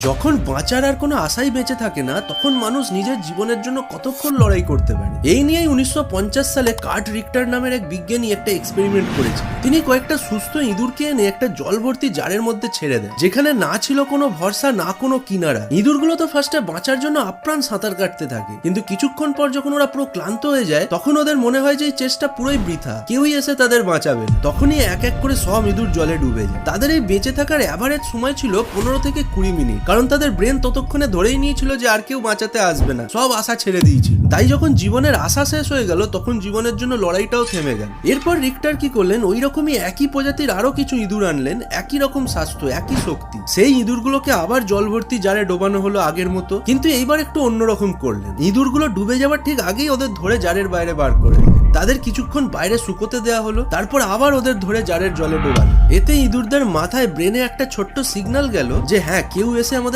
যখন বাঁচার আর কোনো আশাই বেঁচে থাকে না, তখন মানুষ নিজের জীবনের জন্য কতক্ষণ লড়াই করতে পারে? এই নিয়েই উনিশশো পঞ্চাশ সালে কার্ট রিক্টার নামের এক বিজ্ঞানী একটা এক্সপেরিমেন্ট করেছে তিনি কয়েকটা সুস্থ ইঁদুরকে এনে একটা জল ভর্তি জারের মধ্যে ছেড়ে দেন, যেখানে না ছিল কোনো ভরসা, না কোনো কিনারা। ইঁদুরগুলো তো ফার্স্টে বাঁচার জন্য আপ্রাণ সাঁতার কাটতে থাকে। কিন্তু কিছুক্ষণ পর যখন ওরা পুরো ক্লান্ত হয়ে যায়, তখন ওদের মনে হয় যে এই চেষ্টা পুরোই বৃথা। কেউই এসে তাদের বাঁচাবে তখনই এক এক করে সব ইঁদুর জলে ডুবে যায়। তাদের এই বেঁচে থাকার অ্যাভারেজ সময় ছিল পনেরো থেকে কুড়ি মিনিট। কারণ তাদের ব্রেন ততক্ষণে ধরেই নিয়েছিল যে আর কেউ বাঁচাতে আসবে না। সব আশা ছেড়ে দিয়েছিল। তাই যখন জীবনের আশা শেষ হয়ে গেল, তখন জীবনের জন্য লড়াইটাও থেমে গেল। এরপর রিক্টার কি করলেন? ওই রকমই একই প্রজাতির আরও কিছু ইঁদুর আনলেন, একই রকম স্বাস্থ্য, একই শক্তি। সেই ইঁদুরগুলোকে আবার জল ভর্তি জারে ডোবানো হলো আগের মতো, কিন্তু এইবার একটু অন্যরকম করলেন। ইঁদুরগুলো ডুবে যাওয়ার ঠিক আগেই ওদের ধরে জারের বাইরে বার করে দিলেন। তাদের কিছুক্ষণ বাইরে শুকোতে দেওয়া হলো, তারপর আবার ওদের ধরে জারের জলে ডোবালো। এতে ইঁদুরদের মাথায় ব্রেনে একটা ছোট্ট সিগন্যাল গেল যে হ্যাঁ কেউ এসে আমাদের